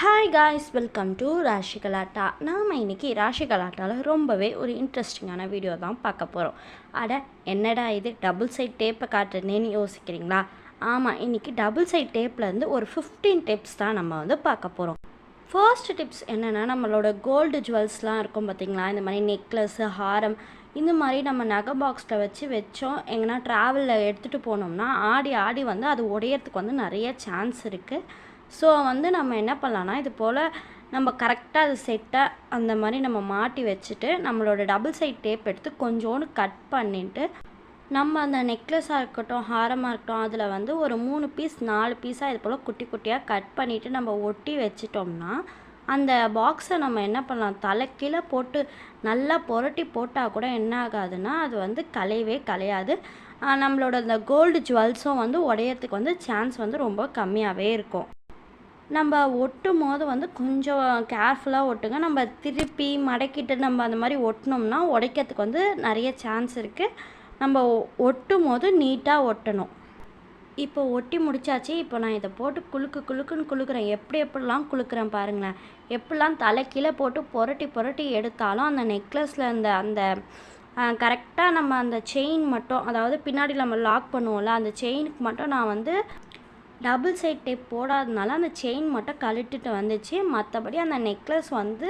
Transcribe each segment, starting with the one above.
Hi guys welcome to Rashi Galatta நாம் இன்னைக்கு ராஷி கலாட்டாவில் ரொம்பவே ஒரு இன்ட்ரெஸ்டிங்கான வீடியோ தான் பார்க்க போகிறோம் அட என்னடா இது? டபுள் சைட் டேப்பை காட்டுறேன்னு யோசிக்கிறீங்களா? ஆமாம் இன்றைக்கி டபுள் சைட் டேப்லேருந்து ஒரு ஃபிஃப்டீன் டிப்ஸ் தான் நம்ம வந்து பார்க்க போகிறோம் ஃபர்ஸ்ட் டிப்ஸ் என்னென்னா நம்மளோட கோல்டு ஜுவல்ஸ்லாம் இருக்கும் பார்த்தீங்களா? இந்த மாதிரி நெக்லஸ்ஸு ஹாரம் இந்த மாதிரி நம்ம நகை பாக்ஸில் வச்சு வச்சோம். எங்கன்னா ட்ராவலில் எடுத்துகிட்டு போனோம்னா ஆடி ஆடி வந்து அது உடையறதுக்கு வந்து நிறைய சான்ஸ் இருக்குது ஸோ வந்து நம்ம என்ன பண்ணலான்னா இது போல் நம்ம கரெக்டாக அது செட்டாக அந்த மாதிரி நம்ம மாட்டி வச்சுட்டு நம்மளோட டபுள் சைட் டேப் எடுத்து கொஞ்சோண்டு கட் பண்ணிட்டு நம்ம அந்த நெக்லஸாக இருக்கட்டும் ஹாரமாக இருக்கட்டும் அதில் வந்து ஒரு மூணு பீஸ் நாலு பீஸாக இது போல் குட்டி குட்டியாக கட் பண்ணிவிட்டு நம்ம ஒட்டி வச்சிட்டோம்னா அந்த பாக்ஸை நம்ம என்ன பண்ணலாம் தலைக்கீழே போட்டு நல்லா புரட்டி போட்டால் கூட என்ன ஆகாதுன்னா அது வந்து கலையவே கலையாது நம்மளோட அந்த கோல்டு ஜுவல்ஸும் வந்து உடையறதுக்கு வந்து சான்ஸ் வந்து ரொம்ப கம்மியாகவே இருக்கும். நம்ம ஒட்டும் போது வந்து கொஞ்சம் கேர்ஃபுல்லாக ஒட்டுங்க. நம்ம திருப்பி மடக்கிட்டு நம்ம அந்த மாதிரி ஒட்டினோம்னா உடைக்கிறதுக்கு வந்து நிறைய சான்ஸ் இருக்குது நம்ம ஒ- ஒட்டும் போது நீட்டாக ஒட்டணும். இப்போ ஒட்டி முடிச்சாச்சு. இப்போ நான் இதை போட்டு குலுக்கு குலுக்குன்னு குலுக்குறேன். எப்படி எப்படிலாம் குலுக்குறேன் பாருங்களேன். எப்படிலாம் தலை கீழே போட்டு புரட்டி புரட்டி எடுத்தாலும் அந்த நெக்லஸில் அந்த அந்த கரெக்டாக நம்ம அந்த செயின் மட்டும் அதாவது பின்னாடி நம்ம லாக் பண்ணுவோம்ல அந்த செயினுக்கு மட்டும் நான் வந்து டபுள் சைட் டேப் போடாதனால அந்த செயின் மட்டும் கழட்டிட்டு வந்துச்சு. மற்றபடி அந்த நெக்லஸ் வந்து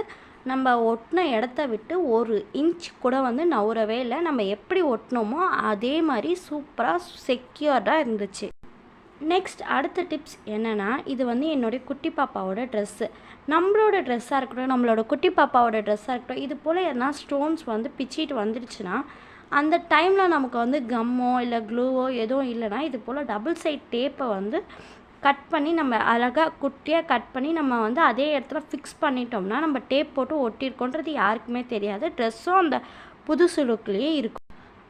நம்ம ஒட்டின இடத்த விட்டு ஒரு இன்ச் கூட வந்து நவுறவே இல்லை. நம்ம எப்படி ஒட்டினோமோ அதே மாதிரி சூப்பராக செக்யூர்டாக இருந்துச்சு. நெக்ஸ்ட் அடுத்த டிப்ஸ் என்னென்னா இது வந்து என்னுடைய குட்டி பாப்பாவோட ட்ரெஸ்ஸு நம்மளோட ட்ரெஸ்ஸாக இருக்கட்டும் நம்மளோட குட்டி பாப்பாவோட ட்ரெஸ்ஸாக இருக்கட்டும் இது போல் எதனா ஸ்டோன்ஸ் வந்து பிச்சிட்டு வந்துடுச்சுன்னா அந்த டைமில் நமக்கு வந்து கம்மோ இல்லை க்ளூவோ எதுவும் இல்லைன்னா இது போல் டபுள் சைட் டேப்பை வந்து கட் பண்ணி நம்ம அழகாக குட்டியாக கட் பண்ணி நம்ம வந்து அதே இடத்துல ஃபிக்ஸ் பண்ணிட்டோம்னா நம்ம டேப் போட்டு ஒட்டியிருக்கோன்றது யாருக்குமே தெரியாது. ட்ரெஸ்ஸும் அந்த புதுசு லுக்லேயே இருக்கும்.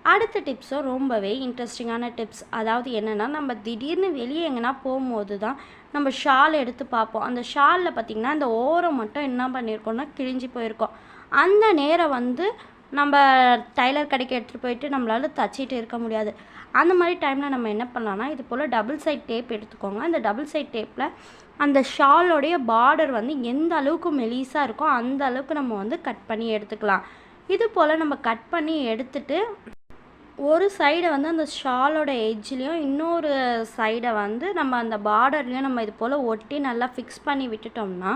அடுத்த டிப்ஸும் ரொம்பவே இன்ட்ரெஸ்டிங்கான டிப்ஸ் அதாவது என்னென்னா நம்ம திடீர்னு வெளியே எங்கன்னா போகும்போது தான் நம்ம ஷால் எடுத்து பார்ப்போம். அந்த ஷாலில் பார்த்திங்கன்னா அந்த ஓரம் மட்டும் என்ன பண்ணியிருக்கோம்னா கிழிஞ்சு போயிருக்கோம். அந்த நேரம் வந்து நம்ம டைலர் கடைக்கு எடுத்துகிட்டு போயிட்டு நம்மளால் தச்சிட்டு இருக்க முடியாது. அந்த மாதிரி டைமில் நம்ம என்ன பண்ணலாம்னா இது போல் டபுள் சைட் டேப் எடுத்துக்கோங்க. அந்த டபுள் சைட் டேப்பில் அந்த ஷாலோடைய பார்டர் வந்து எந்த அளவுக்கு மெலிசாக இருக்கோ அந்த அளவுக்கு நம்ம வந்து கட் பண்ணி எடுத்துக்கலாம். இது போல் நம்ம கட் பண்ணி எடுத்துட்டு ஒரு சைடை வந்து அந்த ஷாலோட எட்ஜ்லேயும் இன்னொரு சைடை வந்து நம்ம அந்த பார்டர்லேயும் நம்ம இது போல் ஒட்டி நல்லா ஃபிக்ஸ் பண்ணி விட்டுட்டோம்னா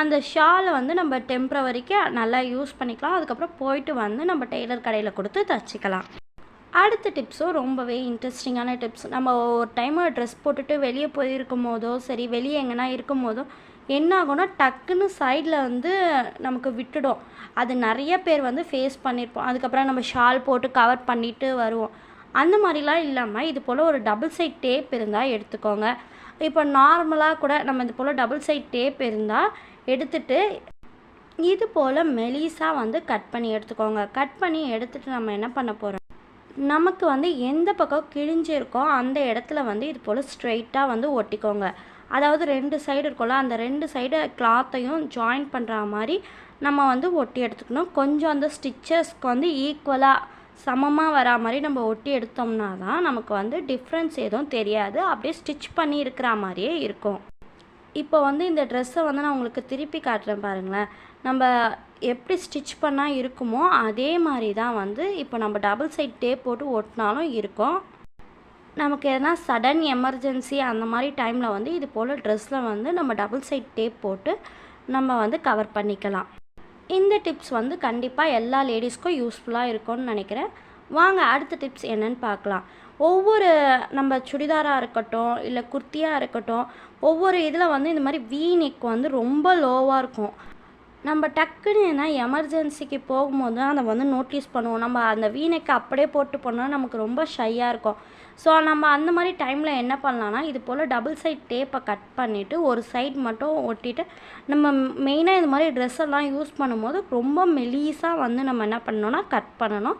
அந்த ஷாலை வந்து நம்ம டெம்ப்ரவரிக்கு நல்லா யூஸ் பண்ணிக்கலாம். அதுக்கப்புறம் போயிட்டு வந்து நம்ம டெய்லர் கடையில் கொடுத்து தச்சுக்கலாம். அடுத்த டிப்ஸும் ரொம்பவே இன்ட்ரெஸ்டிங்கான டிப்ஸ் நம்ம ஒரு டைம் ட்ரெஸ் போட்டுட்டு வெளியே போயிருக்கும் போதோ சரி வெளியே எங்கன்னா இருக்கும் போதோ என்ன ஆகும்னா டக்குன்னு சைடில் வந்து நமக்கு விட்டுடும். அது நிறைய பேர் வந்து ஃபேஸ் பண்ணியிருப்போம் அதுக்கப்புறம் நம்ம ஷால் போட்டு கவர் பண்ணிட்டு வருவோம். அந்த மாதிரிலாம் இல்லாமல் இது போல் ஒரு டபுள் சைட் டேப் இருந்தால் எடுத்துக்கோங்க. இப்போ நார்மலாக கூட நம்ம இது போல் டபுள் சைட் டேப் இருந்தால் எடுத்துட்டு இது போல் மெலிசாக வந்து கட் பண்ணி எடுத்துக்கோங்க. கட் பண்ணி எடுத்துட்டு நம்ம என்ன பண்ண போகிறோம் நமக்கு வந்து எந்த பக்கம் கிழிஞ்சிருக்கோ அந்த இடத்துல வந்து இது போல் ஸ்ட்ரெயிட்டாக வந்து ஒட்டிக்கோங்க. அதாவது ரெண்டு சைடு இருக்கும்ல அந்த ரெண்டு சைடு கிளாத்தையும் ஜாயின் பண்ணுற மாதிரி நம்ம வந்து ஒட்டி எடுத்துக்கணும். கொஞ்சம் அந்த ஸ்டிச்சஸ்க்கு வந்து ஈக்குவலாக சமமாக வரா மாதிரி நம்ம ஒட்டி எடுத்தோம்னா தான் நமக்கு வந்து டிஃப்ரென்ஸ் எதுவும் தெரியாது. அப்படியே ஸ்டிச் பண்ணி இருக்கிற மாதிரியே இருக்கும். இப்போ வந்து இந்த ட்ரெஸ்ஸை வந்து நான் உங்களுக்கு திருப்பி காட்டுறேன் பாருங்களேன். நம்ம எப்படி ஸ்டிச் பண்ணால் இருக்குமோ அதே மாதிரி தான் வந்து இப்போ நம்ம டபுள் சைட் டேப் போட்டு ஒட்டினாலும் இருக்கும். நமக்கு எதனா சடன் எமர்ஜென்சி அந்த மாதிரி டைமில் வந்து இது போல் ட்ரெஸ்ஸில் வந்து நம்ம டபுள் சைட் டேப் போட்டு நம்ம வந்து கவர் பண்ணிக்கலாம். இந்த டிப்ஸ் வந்து கண்டிப்பாக எல்லா லேடிஸ்க்கும் யூஸ்ஃபுல்லாக இருக்கும்னு நினைக்கிறேன். வாங்க அடுத்த டிப்ஸ் என்னன்னு பார்க்கலாம். ஒவ்வொரு நம்ம சுடிதாராக இருக்கட்டும் இல்லை குர்த்தியாக இருக்கட்டும் ஒவ்வொரு இதில் வந்து இந்த மாதிரி வீ நெக் வந்து ரொம்ப லோவாக இருக்கும். நம்ம டக்குன்னு ஏன்னா எமர்ஜென்சிக்கு போகும்போது தான் அதை வந்து நோட்டீஸ் பண்ணுவோம். நம்ம அந்த வீணைக்கு அப்படியே போட்டு போனால் நமக்கு ரொம்ப ஷையாக இருக்கும். ஸோ நம்ம அந்த மாதிரி டைமில் என்ன பண்ணலான்னா இது போல் டபுள் சைட் டேப்பை கட் பண்ணிவிட்டு ஒரு சைட் மட்டும் ஒட்டிட்டு நம்ம மெயினாக இது மாதிரி ட்ரெஸ் எல்லாம் யூஸ் பண்ணும்போது ரொம்ப மெலீஸாக வந்து நம்ம என்ன பண்ணணும்னா கட் பண்ணணும்.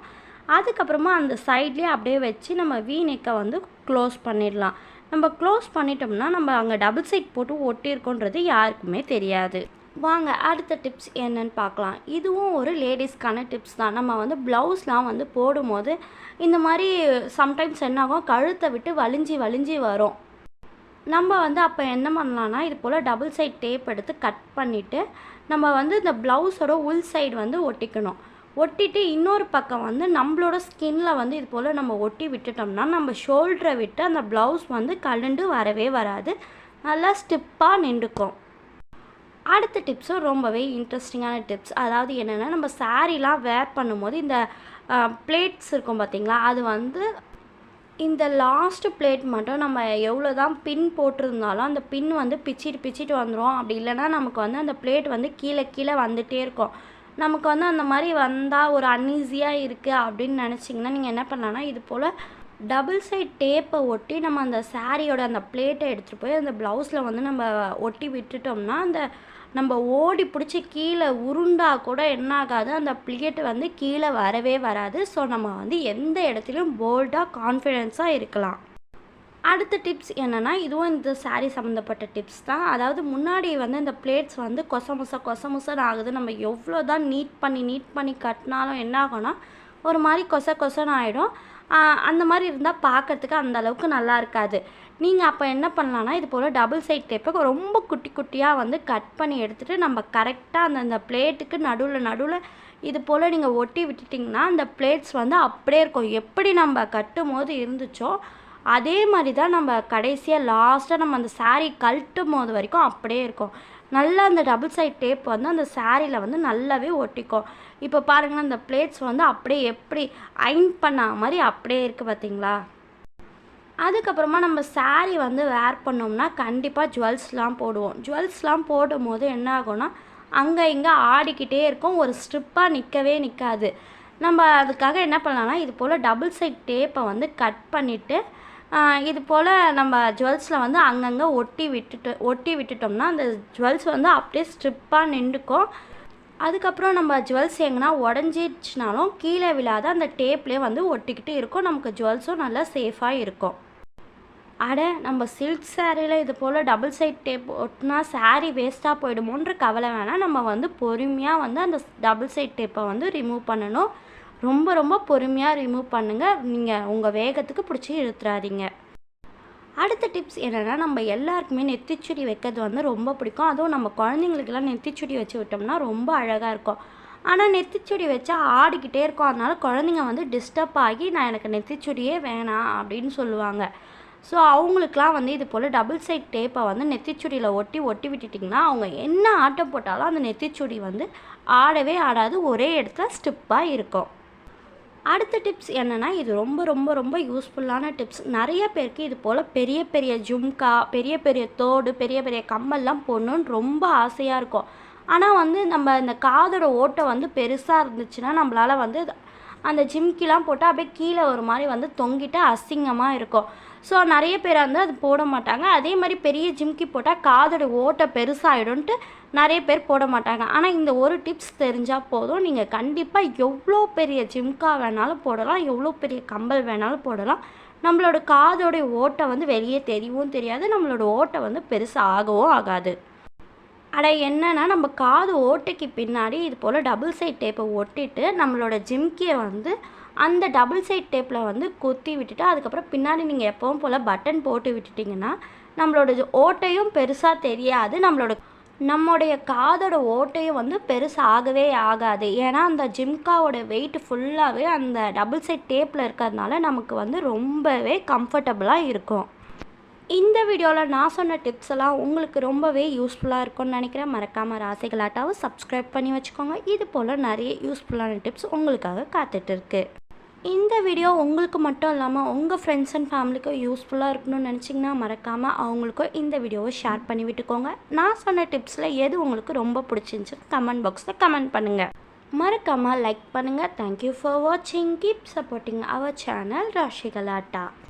அதுக்கப்புறமா அந்த சைட்லேயே அப்படியே வச்சு நம்ம வீ நெக்கை வந்து க்ளோஸ் பண்ணிடலாம். நம்ம க்ளோஸ் பண்ணிட்டோம்னா நம்ம அங்கே டபுள் சைட் போட்டு ஒட்டியிருக்கோன்றது யாருக்குமே தெரியாது. வாங்க அடுத்த டிப்ஸ் என்னன்னு பார்க்கலாம். இதுவும் ஒரு லேடிஸ்க்கான டிப்ஸ் தான். நம்ம வந்து ப்ளவுஸ்லாம் வந்து போடும்போது இந்த மாதிரி சம்டைம்ஸ் என்னாகும்? கழுத்தை விட்டு வலிஞ்சி வலிஞ்சி வரும். நம்ம வந்து அப்போ என்ன பண்ணலான்னா இது போல் டபுள் சைட் டேப் எடுத்து கட் பண்ணிவிட்டு நம்ம வந்து இந்த ப்ளவுஸோட உள் சைடு வந்து ஒட்டிக்கணும். ஒட்டிட்டு இன்னொரு பக்கம் வந்து நம்மளோட ஸ்கின்ல வந்து இது போல் நம்ம ஒட்டி விட்டுட்டோம்னா நம்ம ஷோல்டரை விட்டு அந்த ப்ளவுஸ் வந்து கலண்டு வரவே வராது. நல்லா ஸ்டிப்பாக நின்றுக்கும். அடுத்த டிப்ஸும் ரொம்பவே இன்ட்ரெஸ்டிங்கான டிப்ஸ் அதாவது என்னென்னா நம்ம சாரீலாம் வேர் பண்ணும்போது இந்த பிளேட்ஸ் இருக்கும் பார்த்தீங்களா அது வந்து இந்த லாஸ்ட் பிளேட் மட்டும் நம்ம எவ்வளோ தான் பின் போட்டிருந்தாலும் அந்த பின் வந்து பிச்சிட்டு பிச்சிட்டு வந்துடும் அப்படி இல்லைன்னா நமக்கு வந்து அந்த பிளேட் வந்து கீழே கீழே வந்துகிட்டே இருக்கும். நமக்கு வந்து அந்த மாதிரி வந்தால் ஒரு அன்ஈஸியாக இருக்குது அப்படின்னு நினச்சிங்கன்னா நீங்கள் என்ன பண்ணலான்னா இது போல் டபுள் சைட் டேப்பை ஒட்டி நம்ம அந்த சாரியோட அந்த பிளேட்டை எடுத்துகிட்டு போய் அந்த ப்ளவுஸில் வந்து நம்ம ஒட்டி விட்டுட்டோம்னா அந்த நம்ம ஓடி பிடிச்சி கீழே உருண்டா கூட என்ன ஆகாது அந்த பிளேட் வந்து கீழே வரவே வராது. ஸோ நம்ம வந்து எந்த இடத்துலையும் போல்டாக கான்ஃபிடென்ஸாக இருக்கலாம். அடுத்த டிப்ஸ் என்னென்னா இதுவும் இந்த சாரீ சம்மந்தப்பட்ட டிப்ஸ் தான். அதாவது முன்னாடி வந்து இந்த பிளேட்ஸ் வந்து கொசமுச கொசமுசன்னு ஆகுது. நம்ம எவ்வளோ தான் நீட் பண்ணி நீட் பண்ணி கட்டினாலும் என்ன ஆகும்னா ஒரு மாதிரி கொச கொசன்னு ஆகிடும் அந்த மாதிரி இருந்தால் பார்க்கறதுக்கு அந்த அளவுக்கு நல்லா இருக்காது. நீங்கள் அப்போ என்ன பண்ணலான்னா இது போல் டபுள் சைட் டேப்பை ரொம்ப குட்டி குட்டியாக வந்து கட் பண்ணி எடுத்துகிட்டு நம்ம கரெக்டாக அந்த அந்த பிளேட்டுக்கு நடுவில் நடுவில் இது போல் நீங்கள் ஒட்டி விட்டுட்டிங்கன்னா அந்த பிளேட்ஸ் வந்து அப்படியே இருக்கும். எப்படி நம்ம கட்டும் போது இருந்துச்சோ அதே மாதிரி தான் நம்ம கடைசியாக லாஸ்ட்டாக நம்ம அந்த சாரீ கழட்டும் போது வரைக்கும் அப்படியே இருக்கும். நல்லா அந்த டபுள் சைட் டேப் வந்து அந்த சாரியில் வந்து நல்லாவே ஒட்டிக்கும். இப்போ பாருங்களேன் அந்த பிளேட்ஸ் வந்து அப்படியே எப்படி அயன் பண்ண மாதிரி அப்படியே இருக்குது பார்த்தீங்களா அதுக்கப்புறமா நம்ம saree வந்து வேர் பண்ணோம்னா கண்டிப்பாக ஜுவல்ஸ்லாம் போடுவோம். ஜுவல்ஸ்லாம் போடும்போது என்ன ஆகும்னா அங்கே இங்கே ஆடிக்கிட்டே இருக்கும். ஒரு ஸ்ட்ரிப்பாக நிற்கவே நிற்காது நம்ம அதுக்காக என்ன பண்ணலாம்னா இது போல் டபுள் சைட் டேப்பை வந்து கட் பண்ணிவிட்டு இது போல் நம்ம ஜுவல்ஸில் வந்து அங்கங்கே ஒட்டி விட்டுட்டு ஒட்டி விட்டுட்டோம்னா அந்த ஜுவல்ஸ் வந்து அப்படியே ஸ்ட்ரிப்பாக நின்றுக்கும். அதுக்கப்புறம் நம்ம ஜுவல்ஸ் எங்கன்னா உடஞ்சிடுச்சுனாலும் கீழே விழாத அந்த டேப்லேயே வந்து ஒட்டிக்கிட்டு இருக்கும். நமக்கு ஜுவல்ஸும் நல்லா சேஃபாக இருக்கும். அட நம்ம சில்க் சாரியில் இது போல் டபுள் சைட் டேப் ஒட்டினா சாரீ வேஸ்ட்டாக போயிடுமோன்ற கவலை வேணால் நம்ம வந்து பொறுமையாக வந்து அந்த டபுள் சைட் டேப்பை வந்து ரிமூவ் பண்ணணும். ரொம்ப ரொம்ப பொறுமையாக ரிமூவ் பண்ணுங்கள் நீங்கள் உங்கள் வேகத்துக்கு பிடிச்சி இழுத்துறாதீங்க. அடுத்த டிப்ஸ் என்னென்னா நம்ம எல்லாருக்குமே நெத்திச்சுடி வைக்கிறது வந்து ரொம்ப பிடிக்கும். அதுவும் நம்ம குழந்தைங்களுக்கெல்லாம் நெத்திச்சுடி வச்சு விட்டோம்னா ரொம்ப அழகாக இருக்கும். ஆனால் நெத்திச்சுடி வச்சா ஆடிக்கிட்டே இருக்கும். அதனால குழந்தைங்க வந்து டிஸ்டர்ப் ஆகி நான் எனக்கு நெத்திச்சுடியே வேணாம் அப்படின்னு சொல்லுவாங்க. ஸோ அவங்களுக்குலாம் வந்து இது போல் டபுள் சைட் டேப்பை வந்து நெத்திச்சுடியில் ஒட்டி ஒட்டி விட்டுட்டிங்கன்னா அவங்க என்ன ஆட்டம் போட்டாலும் அந்த நெத்திச்சுடி வந்து ஆடவே ஆடாது. ஒரே இடத்துல ஸ்டிப்பாக இருக்கும். அடுத்த டிப்ஸ் என்னென்னா இது ரொம்ப ரொம்ப ரொம்ப யூஸ்ஃபுல்லான டிப்ஸ் நிறைய பேருக்கு இது போல் பெரிய பெரிய ஜும்கா பெரிய பெரிய தோடு பெரிய பெரிய கம்மல்லாம் போடணுன்னு ரொம்ப ஆசையாக இருக்கும். ஆனால் வந்து நம்ம இந்த காதோட ஓட்டை வந்து பெருசாக இருந்துச்சுன்னா நம்மளால் வந்து அந்த ஜிம்கிலாம் போட்டால் அப்படியே கீழே ஒரு மாதிரி வந்து தொங்கிட்டு அசிங்கமாக இருக்கும். ஸோ நிறைய பேர் வந்து அது போட மாட்டாங்க. அதே மாதிரி பெரிய ஜிம்கி போட்டால் காதோட ஓட்டை பெருசாகிடும்ன்ட்டு நிறைய பேர் போட மாட்டாங்க. ஆனால் இந்த ஒரு டிப்ஸ் தெரிஞ்சால் போதும். நீங்கள் கண்டிப்பாக எவ்வளோ பெரிய ஜிம்கா வேணாலும் போடலாம். எவ்வளோ பெரிய கம்பல் வேணாலும் போடலாம். நம்மளோட காதோடைய ஓட்டை வந்து வெளியே தெரியவும் தெரியாது. நம்மளோட ஓட்டை வந்து பெருசாக ஆகவும் ஆகாது. அட என்னன்னா நம்ம காது ஓட்டைக்கு பின்னாடி இது போல் டபுள் சைட் டேப்பை ஒட்டிட்டு நம்மளோட ஜிம்கியை வந்து அந்த டபுள் சைட் டேப்பில் வந்து குத்தி விட்டுட்டு அதுக்கப்புறம் பின்னாடி நீங்கள் எப்பவும் போல் பட்டன் போட்டு விட்டுட்டிங்கன்னா நம்மளோட ஓட்டையும் பெருசாக தெரியாது. நம்மளோட நம்முடைய காதோட ஓட்டையும் வந்து பெருசாகவே ஆகாது. ஏன்னா அந்த ஜிம்காவோட வெயிட் ஃபுல்லாகவே அந்த டபுள் சைட் டேப்பில் இருக்கிறதுனால நமக்கு வந்து ரொம்பவே கம்ஃபர்டபுளாக இருக்கும். இந்த வீடியோவில் நான் சொன்ன டிப்ஸ் எல்லாம் உங்களுக்கு ரொம்பவே யூஸ்ஃபுல்லாக இருக்கும்னு நினைக்கிறேன். மறக்காமல் ராசிகளாட்டாவை சப்ஸ்கிரைப் பண்ணி வச்சுக்கோங்க. இது போல் நிறைய யூஸ்ஃபுல்லான டிப்ஸ் உங்களுக்காக காத்துட்டு இருக்கு. இந்த வீடியோ உங்களுக்கு மட்டும் இல்லாமல் உங்கள் ஃப்ரெண்ட்ஸ் அண்ட் ஃபேமிலிக்கும் யூஸ்ஃபுல்லாக இருக்கணும்னு நினச்சிங்கன்னா மறக்காமல் அவங்களுக்கும் இந்த வீடியோவை ஷேர் பண்ணி விட்டுக்கோங்க. நான் சொன்ன டிப்ஸில் எது உங்களுக்கு ரொம்ப பிடிச்சிருந்துச்சு கமெண்ட் பாக்ஸில் கமெண்ட் பண்ணுங்கள் மறக்காமல் லைக் பண்ணுங்கள் தேங்க்யூ ஃபார் வாட்சிங் keep supporting our channel Rasi Kalatta